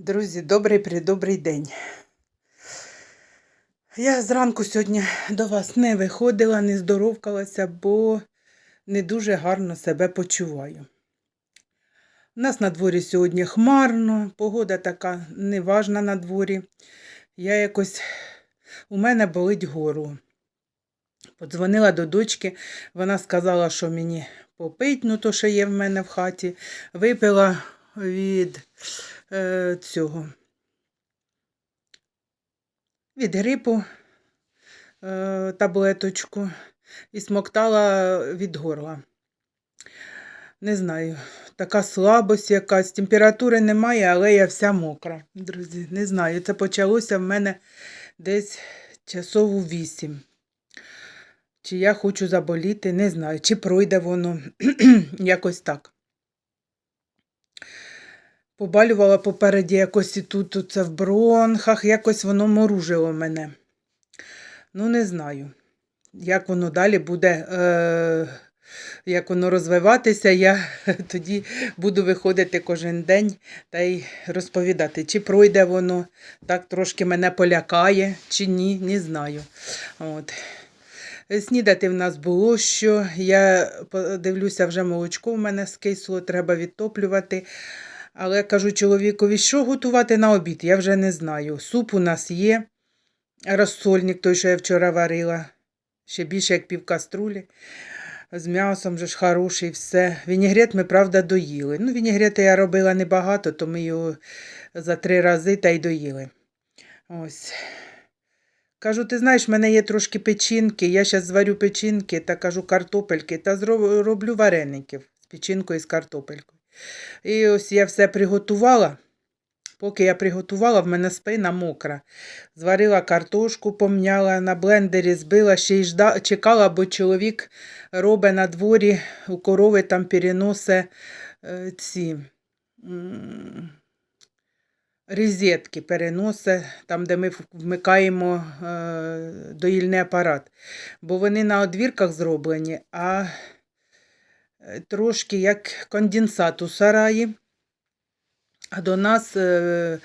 Друзі, добрий придобрий день. Я зранку сьогодні до вас не виходила, не здоровкалася, бо не дуже гарно себе почуваю. У нас на дворі сьогодні хмарно, погода така неважна на дворі. Я якось у мене болить горло. Подзвонила до дочки, вона сказала, що мені попить, ну то, що є в мене в хаті. Випила від е, цього. Від грипу е, таблеточку і смоктала від горла. Не знаю, така слабость якась, температури немає, але я вся мокра. Друзі, не знаю. Це почалося в мене десь часов у вісім. Чи я хочу заболіти, не знаю, чи пройде воно якось так. Побалювала попереді якось і тут, тут це в бронхах, якось воно моружило мене. Ну, не знаю, як воно далі буде, е, як воно розвиватися, я тоді буду виходити кожен день та й розповідати, чи пройде воно, так трошки мене полякає, чи ні, не знаю. От. Снідати в нас було, що я дивлюся, вже молочко в мене скисло, треба відтоплювати. Але кажу чоловікові, що готувати на обід, я вже не знаю. Суп у нас є, розсольник, той, що я вчора варила, ще більше, як пів каструлі. З м'ясом же ж хороший, все. Вінігрет ми, правда, доїли. Ну, вінігрети я робила небагато, то ми його за три рази та й доїли. Ось. Кажу, ти знаєш, в мене є трошки печінки, я зараз зварю печінки та кажу картопельки та зроблю вареників з печінкою і з картопелькою. І ось я все приготувала. Поки я приготувала, в мене спина мокра. Зварила картошку, помняла, на блендері збила, ще й жда... чекала, бо чоловік робить на дворі, у корови там переносить е, ці м, розетки, переносить, там, де ми вмикаємо е, доїльний апарат. Бо вони на одвірках зроблені, а трошки як конденсат у сараї. А до нас, е,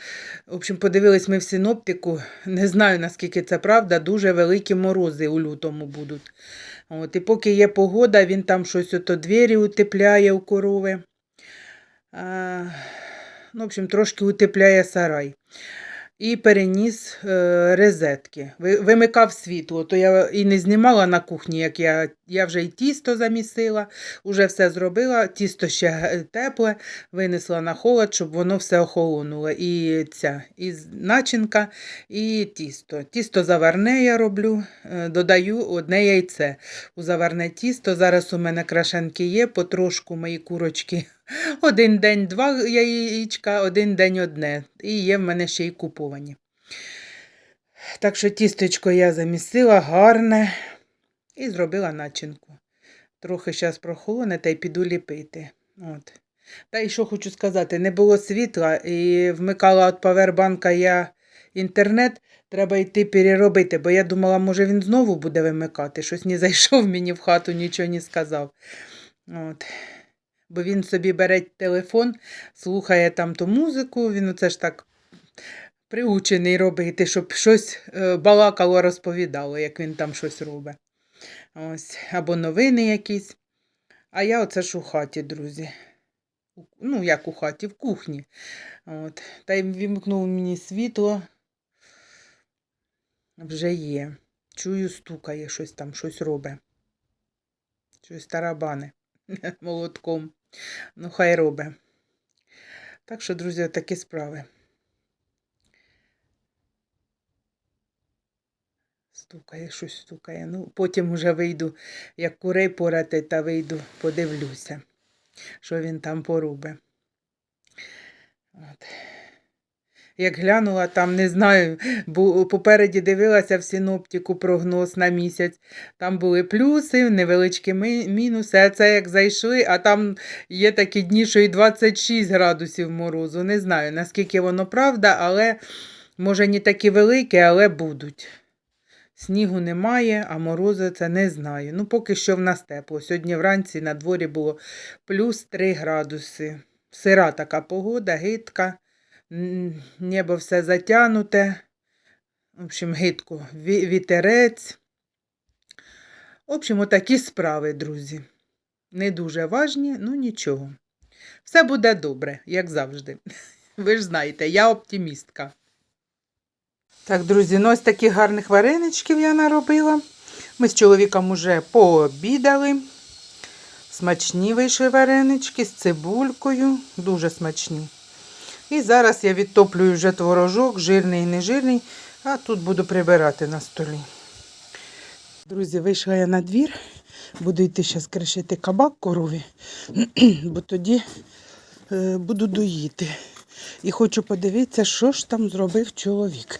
в общем, подивились ми в синоптику, не знаю, наскільки це правда, дуже великі морози у лютому будуть. От, І поки є погода, він там щось ото двері утепляє у корови. А, ну, в общем, трошки утепляє сарай. І переніс е, розетки. Вимикав світло, то я і не знімала на кухні, як я, я вже і тісто замісила, вже все зробила. Тісто ще тепле, винесла на холод, щоб воно все охолонуло. І ця, і начинка, і тісто. Тісто заварне я роблю, е, додаю одне яйце у заварне тісто. Зараз у мене крашенки є, потрошку мої курочки. Один день два яєчка, один день одне. І є в мене ще й куповані. Так що тістечко я замісила гарне і зробила начинку. Трохи зараз прохолоне та й піду ліпити. От. Та й що хочу сказати, не було світла і вмикала від павербанка я інтернет, треба йти переробити, бо я думала, може він знову буде вимикати. Щось не зайшов мені в хату, нічого не сказав. От. Бо він собі бере телефон, слухає там ту музику, він оце ж так приучений робити, щоб щось е, балакало, розповідало, як він там щось робить. Ось, або новини якісь. А я оце ж у хаті, друзі. Ну, як у хаті, в кухні. От. Та й вімкнув мені світло. Вже є. Чую, стукає щось там, щось робить. Щось тарабане молотком. Ну, хай робе. Так що, друзі, такі справи. Стукає, щось стукає. Ну, потім вже вийду, як курей порати, та вийду, подивлюся, що він там порубе. От. Як глянула, там не знаю, попереді дивилася в синоптику прогноз на місяць. Там були плюси, невеличкі мінуси, а це як зайшли, а там є такі дні, що і 26 градусів морозу. Не знаю, наскільки воно правда, але може не такі великі, але будуть. Снігу немає, а морози це не знаю. Ну, поки що в нас тепло. Сьогодні вранці на дворі було плюс 3 градуси. Сира така погода, гидка. Небо все затянуте. В общем, гидко, вітерець. В общем, отакі справи, друзі. Не дуже важні, ну нічого. Все буде добре, як завжди. Ви ж знаєте, я оптимістка. Так, друзі, ну ось таких гарних вареничків я наробила. Ми з чоловіком уже пообідали. Смачні вийшли варенички з цибулькою, дуже смачні. І зараз я відтоплюю вже творожок, жирний і нежирний, а тут буду прибирати на столі. Друзі, вийшла я на двір, буду йти зараз кришити кабак корові, бо тоді е, буду доїти. І хочу подивитися, що ж там зробив чоловік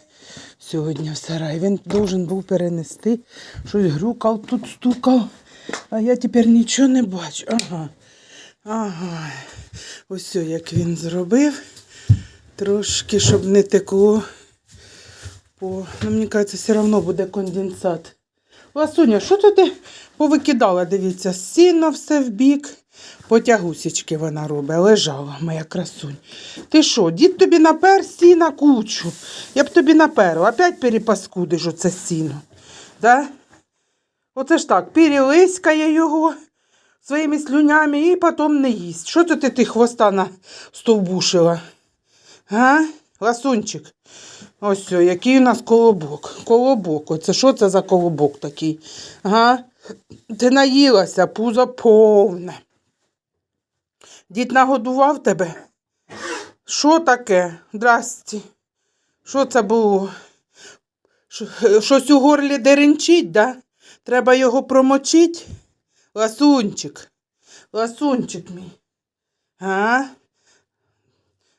сьогодні в сараї. Він должен був перенести, щось грукав, тут стукав, а я тепер нічого не бачу. Ага. Ага. Ось як він зробив. Трошки, щоб не текло. По... Ну, мені кажеться, все одно буде конденсат. Ласуня, що ти повикидала? Дивіться, сіно все в бік. Потягусічки вона робить, лежала, моя красунь. Ти що, дід тобі напер сіна кучу. Я б тобі наперла, опять перепаскудиш оце сіно. Да? Оце ж так, перелискає його своїми слюнями і потім не їсть. Що це ти, ти хвоста стовбушила? Га? Ласунчик. Ось все, який у нас колобок. Колобок. Оце що це за колобок такий? Ага. Ти наїлася, пузо повне. Дід нагодував тебе? Що таке? Здрасті. Що це було? Щось у горлі деренчить, да? Треба його промочить? Ласунчик. Ласунчик мій. А?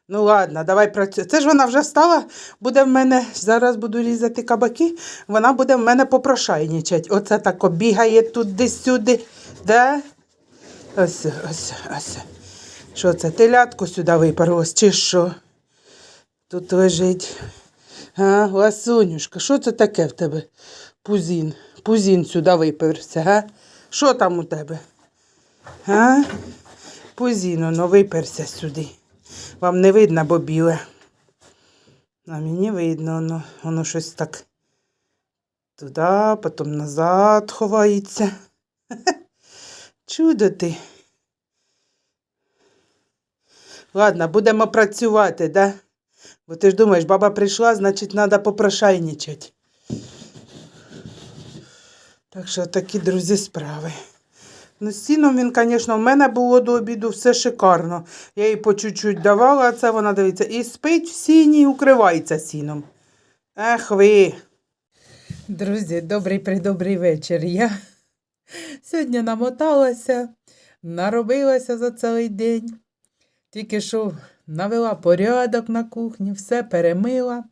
Ну ладно, давай працюй. Це ж вона вже встала, буде в мене, зараз буду різати кабаки, вона буде в мене попрошайнічать. Оце так бігає туди-сюди. Да? Ось, ось, ось. Що це, телятку сюди випарлось, чи що? Тут лежить. А, ласунюшка, що це таке в тебе? Пузін. Пузін сюди виперся, га? Що там у тебе? А? Пузін, воно виперся сюди. Вам не видно, бо біле. А мені видно, воно, воно щось так туди, потім назад ховається. Чудо ти. Ладно, будемо працювати, да? Бо ти ж думаєш, баба прийшла, значить, треба попрошайничати. Так що такі, друзі, справи. Ну, з сіном він, звісно, в мене було до обіду все шикарно. Я їй по чуть-чуть давала, а це вона дивиться. І спить в сіні, і укривається сіном. Ех ви. Друзі, добрий придобрий вечір. Я сьогодні намоталася, наробилася за цілий день. Тільки що навела порядок на кухні, все перемила.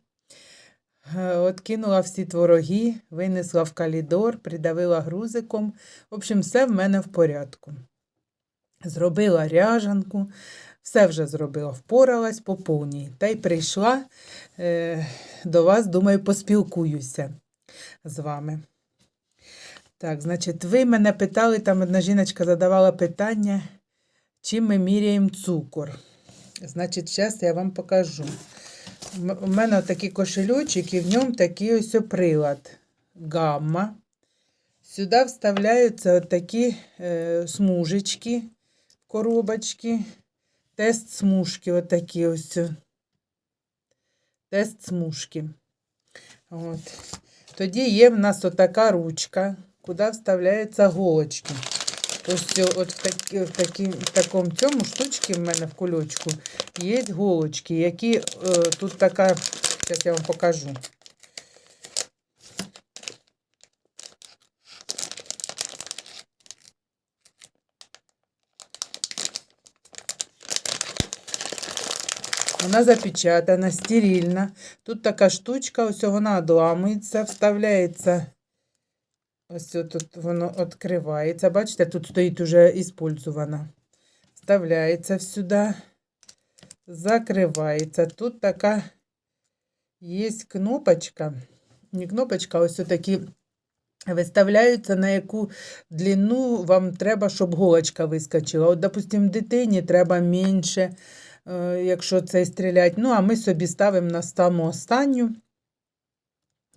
Откинула всі твороги, винесла в калідор, придавила грузиком. В общем, все в мене в порядку. Зробила ряжанку, все вже зробила, впоралась по повній. Та й прийшла е, до вас, думаю, поспілкуюся з вами. Так, значить, ви мене питали, там одна жіночка задавала питання, чим ми міряємо цукор. Значить, зараз я вам покажу. У мене такий кошельочок, і в ньому такий ось прилад. Гамма. Сюди вставляються такі е, смужечки, коробочки, тест смужки, отакі ось. Тест смужки. От. Тоді є в нас отака ручка, куди вставляються голочки. Ось от в, такі, в, такі, в такому цьому штучці в мене в кульочку є голочки, які е, тут така, зараз я вам покажу. Вона запечатана, стерильна. Тут така штучка, ось вона одламується, вставляється. Ось тут воно відкривається. Бачите, тут стоїть уже іспользована. Вставляється сюди, закривається. Тут така є кнопочка. Не кнопочка, ось такі виставляються, на яку длину вам треба, щоб голочка вискочила. От, допустим, дитині треба менше. е, якщо це стрілять. Ну, а ми собі ставимо на саму останню.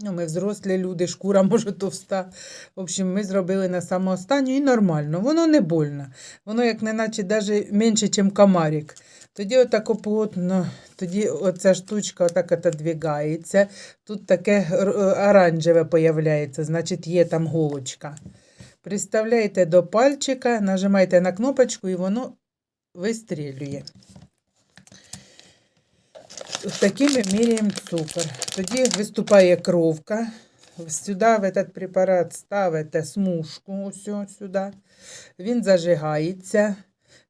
Ну, ми взрослі люди, шкура може товста. В общем, ми зробили на саму останню і нормально. Воно не больно. Воно, як не наче, навіть менше, ніж комарик. Тоді отако плотно, тоді оця штучка отак отодвигається. Тут таке оранжеве появляється, значить є там голочка. Приставляєте до пальчика, нажимаєте на кнопочку і воно вистрілює. Таким міряємо цукор. Тоді виступає кровка. Сюди в этот препарат ставите смужку, ось сюди. Він зажигається,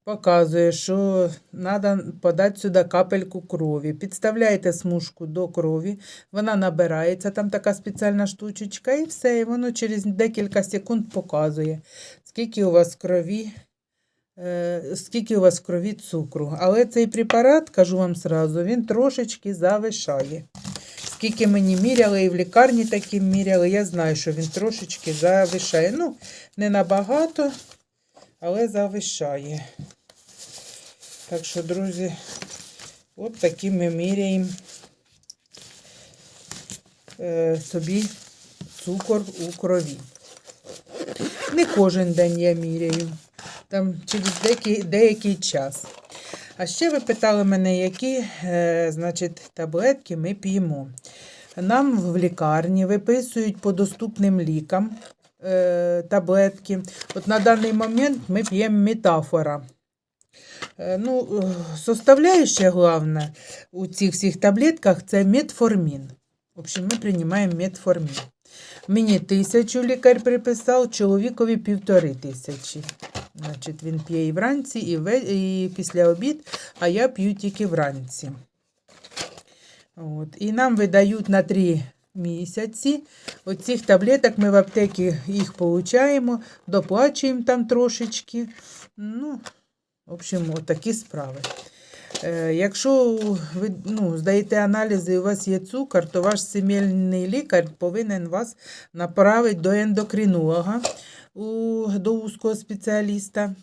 показує, що треба подати сюди капельку крові. Підставляєте смужку до крові, вона набирається, там така спеціальна штучечка, і все. І воно через декілька секунд показує, скільки у вас крові. Е, Скільки у вас в крові цукру. Але цей препарат, кажу вам сразу, він трошечки завишає. Скільки мені міряли, і в лікарні таким міряли, я знаю, що він трошечки завишає. Ну, не набагато, але завишає. Так що, друзі, от таким ми міряємо е, собі цукор у крові. Не кожен день я міряю, там через деякий, деякий час. А ще ви питали мене, які е, значить, таблетки ми п'ємо. Нам в лікарні виписують по доступним лікам е, таблетки. От на даний момент ми п'ємо метафора. Е, ну, е, головне у цих всіх таблетках це метформін. В общем, ми приймаємо метформін. Мені тисячу лікар приписав, чоловікові півтори тисячі. Значить, він п'є і вранці, і, ве... і після обід, а я п'ю тільки вранці. От. І нам видають на 3 місяці. Оцих таблеток ми в аптеці їх получаємо, доплачуємо там трошечки. Ну, в общем, отакі справи. Е, якщо ви ну, здаєте аналізи і у вас є цукор, то ваш сімейний лікар повинен вас направити до ендокринолога, у, до узкого спеціаліста.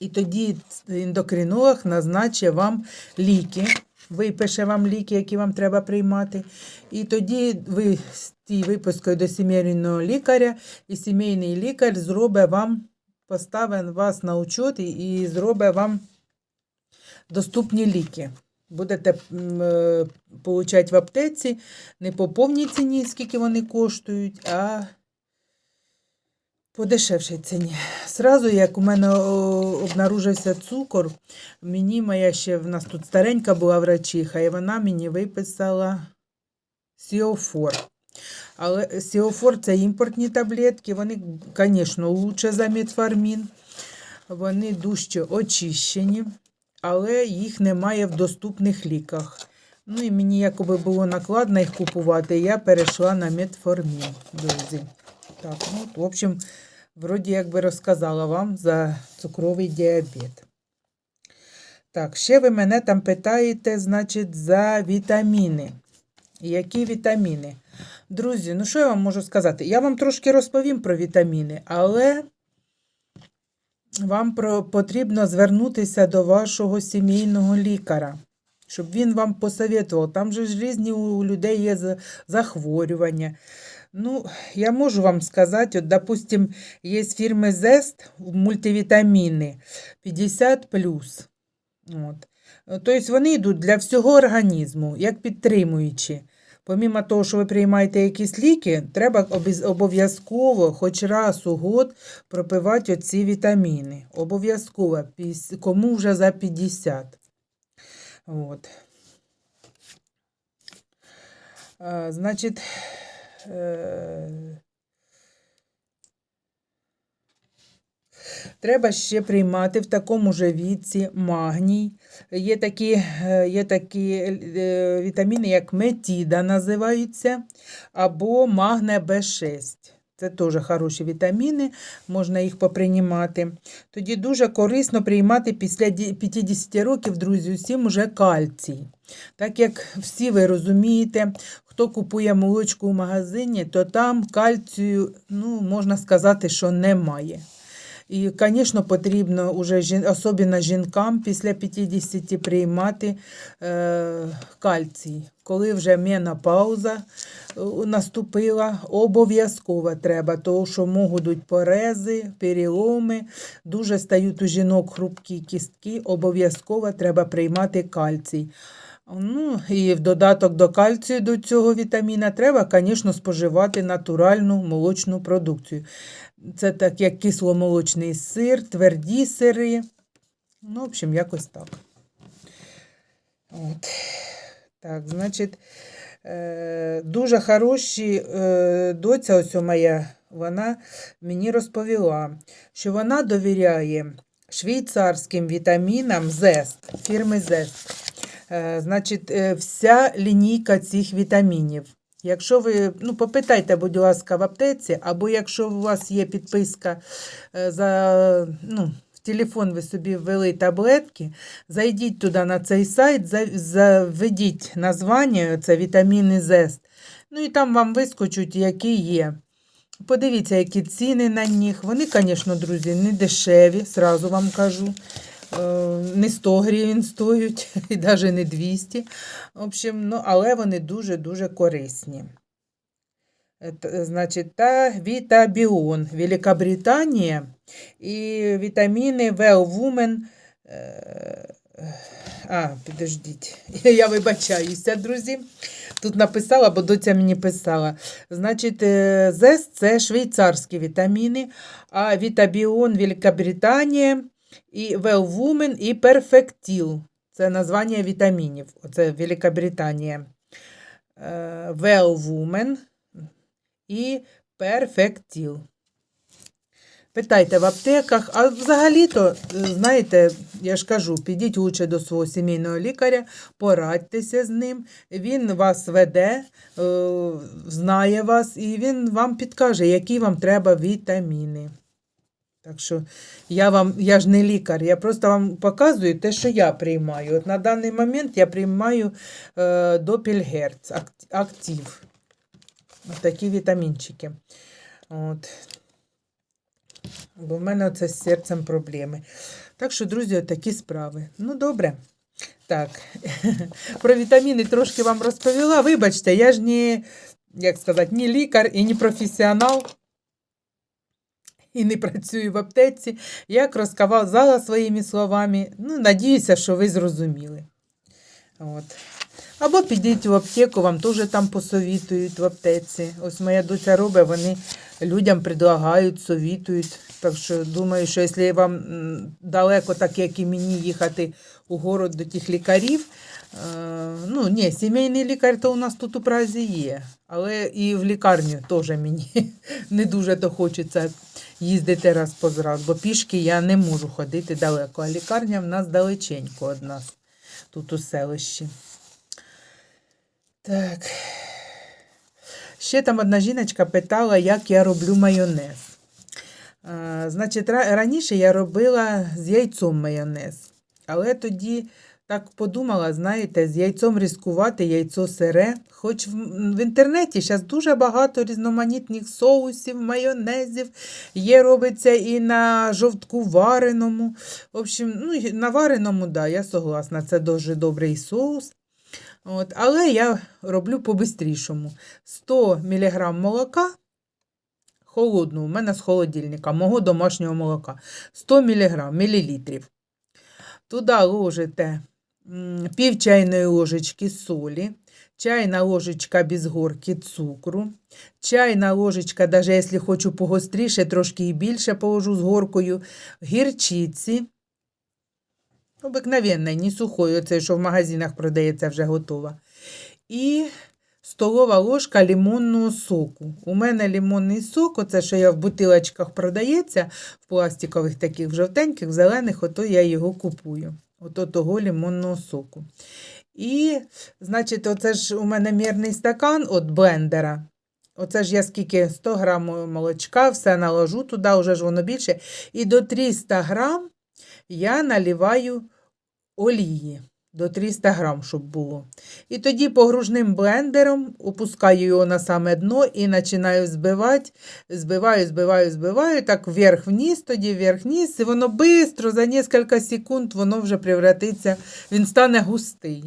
І тоді ендокринолог назначить вам ліки, випише вам ліки, які вам треба приймати. І тоді ви з тією випискою до сімейного лікаря, і сімейний лікар зробить вам, поставить вас на учет і, зробить вам доступні ліки. Будете е, получати в аптеці не по повній ціні, скільки вони коштують, а по дешевшій ціні. Сразу, як у мене обнаружився цукор, мені моя ще в нас тут старенька була врачиха, і вона мені виписала Сіофор. Але Сіофор це імпортні таблетки, вони, звісно, лучше за метформін. Вони дужче очищені, але їх немає в доступних ліках. Ну і мені якоби було накладно їх купувати, я перейшла на метформін, друзі. Так, ну, в общем, вроді якби розказала вам за цукровий діабет. Так, ще ви мене там питаєте, значить, за вітаміни. Які вітаміни? Друзі, ну що я вам можу сказати? Я вам трошки розповім про вітаміни, але вам потрібно звернутися до вашого сімейного лікаря, щоб він вам посоветував. Там же ж різні у людей є захворювання. Ну, я можу вам сказати, от, допустим, є фірми Zest мультивітаміни 50 От. Тобто вони йдуть для всього організму, як підтримуючі. Помімо того, що ви приймаєте якісь ліки, треба обов'язково хоч раз у год пропивати оці вітаміни. Обов'язково, кому вже за 50. От. А, значить, Треба ще приймати в такому же віці магній. Є такі, е, є такі е, вітаміни, як метіда називаються, або магне Б6. Це теж хороші вітаміни, можна їх поприймати. Тоді дуже корисно приймати після 50 років, друзі, усім уже кальцій. Так як всі ви розумієте, хто купує молочку в магазині, то там кальцію, ну, можна сказати, що немає. І, звісно, потрібно уже особливо жінкам після 50 приймати е, кальцій. Коли вже менопауза е, наступила, обов'язково треба, тому що можуть порези, переломи, дуже стають у жінок хрупкі кістки, обов'язково треба приймати кальцій. Ну, і в додаток до кальцію до цього вітаміна треба, звісно, споживати натуральну молочну продукцію. Це так, як кисломолочний сир, тверді сири. Ну, в общем, якось так. От. Так, значить, е, дуже хороші е, доця, ось моя, вона мені розповіла, що вона довіряє швейцарським вітамінам ЗЕСТ, фірми ЗЕСТ. Е, Значить, е, вся лінійка цих вітамінів. Якщо ви, ну, попитайте, будь ласка, в аптеці, або якщо у вас є підписка е, за, ну, в телефон ви собі ввели таблетки, зайдіть туди на цей сайт, заведіть названня, це вітаміни ЗЕСТ. Ну і там вам вискочуть, які є. Подивіться, які ціни на них. Вони, звісно, друзі, не дешеві, сразу вам кажу. Е, Не 100 гривень стоять, і навіть не 200. В общем, ну, але вони дуже-дуже корисні. Е, Значить, та Вітабіон, Великобританія і вітаміни Well е, А, підождіть, я вибачаюся, друзі. Тут написала, бо доця мені писала. Значить, е, ЗЕС це швейцарські вітаміни, а Вітабіон Великобританія і Woman і Perfectil. Це названня вітамінів. Оце Великобританія. Е, Well і Perfectil. Питайте в аптеках, а взагалі-то, е, знаєте, я ж кажу, підіть лучше до свого сімейного лікаря, порадьтеся з ним, він вас веде, е, знає вас, і він вам підкаже, які вам треба вітаміни. Так що я вам, я ж не лікар, я просто вам показую те, що я приймаю. От на даний момент я приймаю е, Допільгерц, ак- актив. Ось такі вітамінчики. От. Бо в мене це з серцем проблеми. Так що, друзі, такі справи. Ну, добре. Так, про вітаміни трошки вам розповіла. Вибачте, я ж не, як сказати, ні лікар і не професіонал. І не працюю в аптеці. Як розказала своїми словами. Ну, надіюся, що ви зрозуміли. От. Або підіть в аптеку, вам теж там посовітують в аптеці. Ось моя доця робить, вони людям предлагають, совітують. Так що думаю, що якщо вам далеко, так як і мені, їхати у город до тих лікарів, ну ні, сімейний лікар то у нас тут у Празі є, але і в лікарню теж мені не дуже то хочеться їздити раз по раз, бо пішки я не можу ходити далеко, а лікарня в нас далеченько від нас, тут у селищі. Так. Ще там одна жіночка питала, як я роблю майонез. А, значить, раніше я робила з яйцом майонез. Але тоді так подумала, знаєте, з яйцом ризикувати, яйцо сире. Хоч в, інтернеті зараз дуже багато різноманітних соусів, майонезів. Є робиться і на жовтку вареному. В общем, ну, на вареному, да, я согласна, це дуже добрий соус. От, але я роблю по-бистрішому. 100 мг молока холодного, у мене з холодильника, мого домашнього молока. 100 мг, мілілітрів. Туди ложите пів чайної ложечки солі, чайна ложечка без горки цукру, чайна ложечка, навіть якщо хочу погостріше, трошки і більше положу з горкою, гірчиці. Обикновенна, не сухої, оце, що в магазинах продається вже готова. І столова ложка лимонного соку. У мене лимонний сок, оце, що я в бутилочках продається, в пластикових таких жовтеньких, зелених, ото я його купую. Ото того лимонного соку. І, значить, оце ж у мене мірний стакан від блендера. Оце ж я скільки 100 грам молочка, все наложу туди, вже ж воно більше. І до 300 грам я наливаю олії. До 300 грам, щоб було. І тоді погружним блендером опускаю його на саме дно і починаю збивати. Збиваю, збиваю, збиваю, так вверх-вниз, тоді вверх-вниз, і воно швидко, за кілька секунд, воно вже превратиться, він стане густий.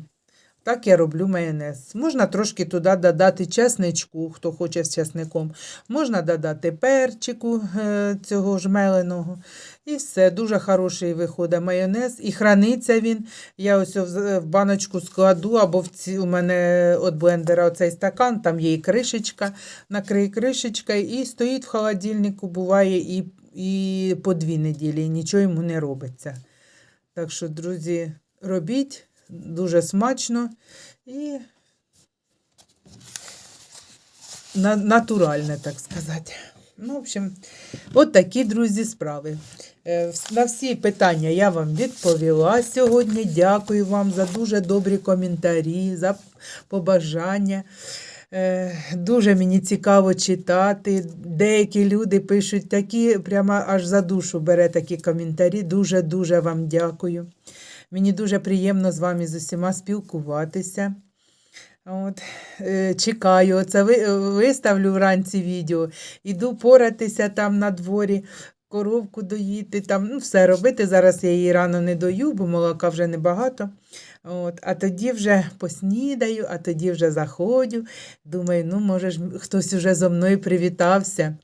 Так я роблю майонез. Можна трошки туди додати чесничку, хто хоче з чесником. Можна додати перчику е, цього ж меленого. І все, дуже хороший виходить майонез. І храниться він. Я ось в в баночку складу, або в ці, у мене від блендера оцей стакан, там є і кришечка, накрий кришечкою, і стоїть в холодильнику, буває і, і по дві неділі, і нічого йому не робиться. Так що, друзі, робіть дуже смачно і на, натуральне, так сказати. Ну, в общем, от такі, друзі, справи. Е, На всі питання я вам відповіла сьогодні. Дякую вам за дуже добрі коментарі, за побажання. Е, Дуже мені цікаво читати. Деякі люди пишуть такі, прямо аж за душу бере такі коментарі. Дуже-дуже вам дякую. Мені дуже приємно з вами з усіма спілкуватися. От, е, чекаю, ви, виставлю вранці відео, іду поратися там на дворі, коровку доїти, там, ну, все робити. Зараз я її рано не дою, бо молока вже небагато. От, а тоді вже поснідаю, а тоді вже заходжу. Думаю, ну, може ж хтось уже зо мною привітався.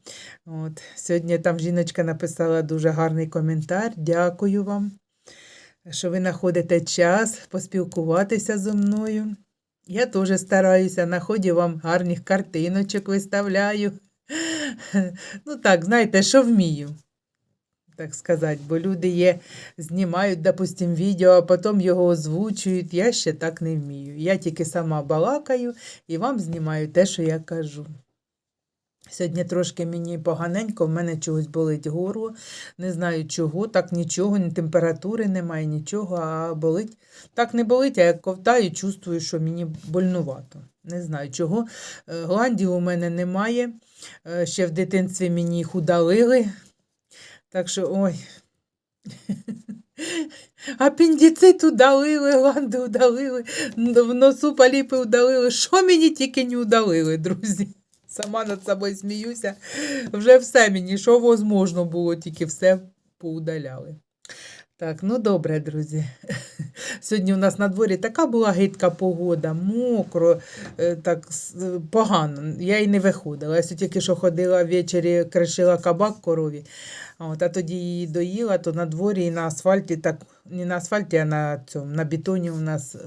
От, сьогодні там жіночка написала дуже гарний коментар. Дякую вам що ви знаходите час поспілкуватися зі мною. Я теж стараюся, знаходжу вам гарних картиночок виставляю. Ну так, знаєте, що вмію, так сказати, бо люди є, знімають, допустим, відео, а потім його озвучують. Я ще так не вмію. Я тільки сама балакаю і вам знімаю те, що я кажу. Сьогодні трошки мені поганенько, в мене чогось болить горло. Не знаю чого, так нічого, ні температури немає, нічого, а болить. Так не болить, а як ковтаю, чувствую, що мені больнувато. Не знаю чого. Е, Гландів у мене немає. Е, Ще в дитинстві мені їх удалили. Так що, ой. Апендицит удалили, гланди удалили, в носу поліпи удалили. Що мені тільки не удалили, друзі? Сама над собою сміюся. Вже все мені, що возможно було, тільки все поудаляли. Так, ну добре, друзі. Сьогодні у нас на дворі така була гидка погода, мокро, е, так е, погано. Я й не виходила. Я тільки що ходила ввечері, кришила кабак корові. От, а тоді її доїла, то на дворі і на асфальті, так, не на асфальті, а на цьому, на бетоні у нас е,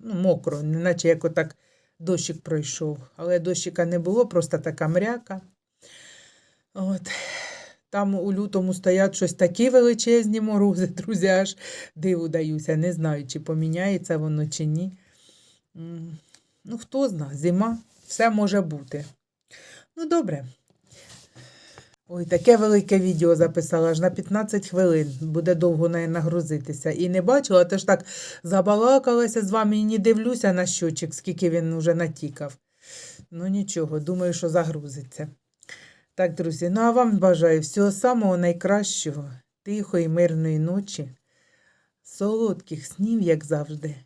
ну, мокро, неначе як отак дощик пройшов. Але дощика не було, просто така мряка. От. Там у лютому стоять щось такі величезні морози, друзі, аж диву даюся. Не знаю, чи поміняється воно, чи ні. Ну, хто зна, зима, все може бути. Ну, добре. Ой, таке велике відео записала аж на 15 хвилин. Буде довго неї нагрузитися. І не бачила, тож так забалакалася з вами і не дивлюся на щочик, скільки він вже натікав. Ну нічого, думаю, що загрузиться. Так, друзі, ну а вам бажаю всього самого найкращого, тихої, мирної ночі, солодких снів, як завжди.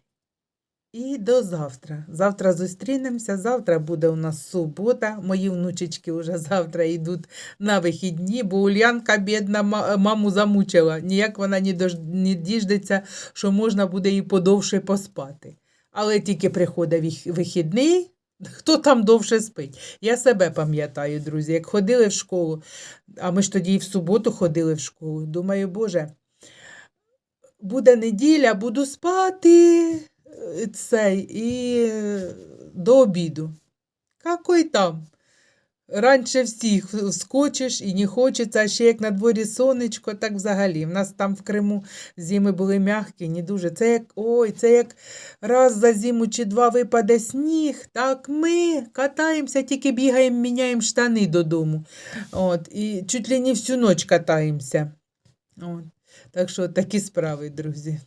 І до завтра. Завтра зустрінемося. Завтра буде у нас субота. Мої внучечки вже завтра йдуть на вихідні, бо Ульянка, бідна, маму замучила. Ніяк вона не, діждеться, що можна буде їй подовше поспати. Але тільки приходить вихідний, хто там довше спить. Я себе пам'ятаю, друзі, як ходили в школу, а ми ж тоді і в суботу ходили в школу. Думаю, Боже, буде неділя, буду спати цей і е, до обіду. Какой там? Раніше всіх скочиш і не хочеться, а ще як на дворі сонечко, так взагалі. В нас там в Криму зими були м'які, не дуже. Це як ой, це як раз за зиму чи два випаде сніг. Так ми катаємося, тільки бігаємо, міняємо штани додому. От, і чуть ли не всю ніч катаємося. От. Так що такі справи, друзі.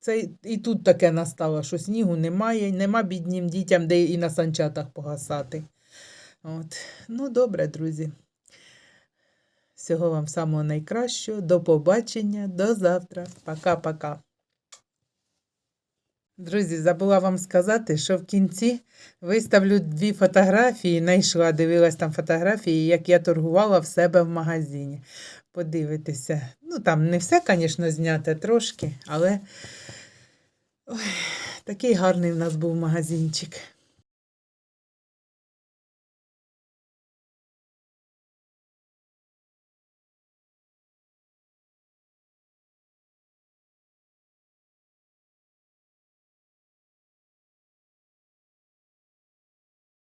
Це і- тут таке настало, що снігу немає, нема біднім дітям, де і на санчатах погасати. От. Ну, добре, друзі. Всього вам самого найкращого. До побачення, до завтра. Пока-пока. Друзі, забула вам сказати, що в кінці виставлю дві фотографії. Найшла, дивилась там фотографії, як я торгувала в себе в магазині. Подивитися. Ну, там не все, звісно, зняте трошки, але Ой, такий гарний в нас був магазинчик.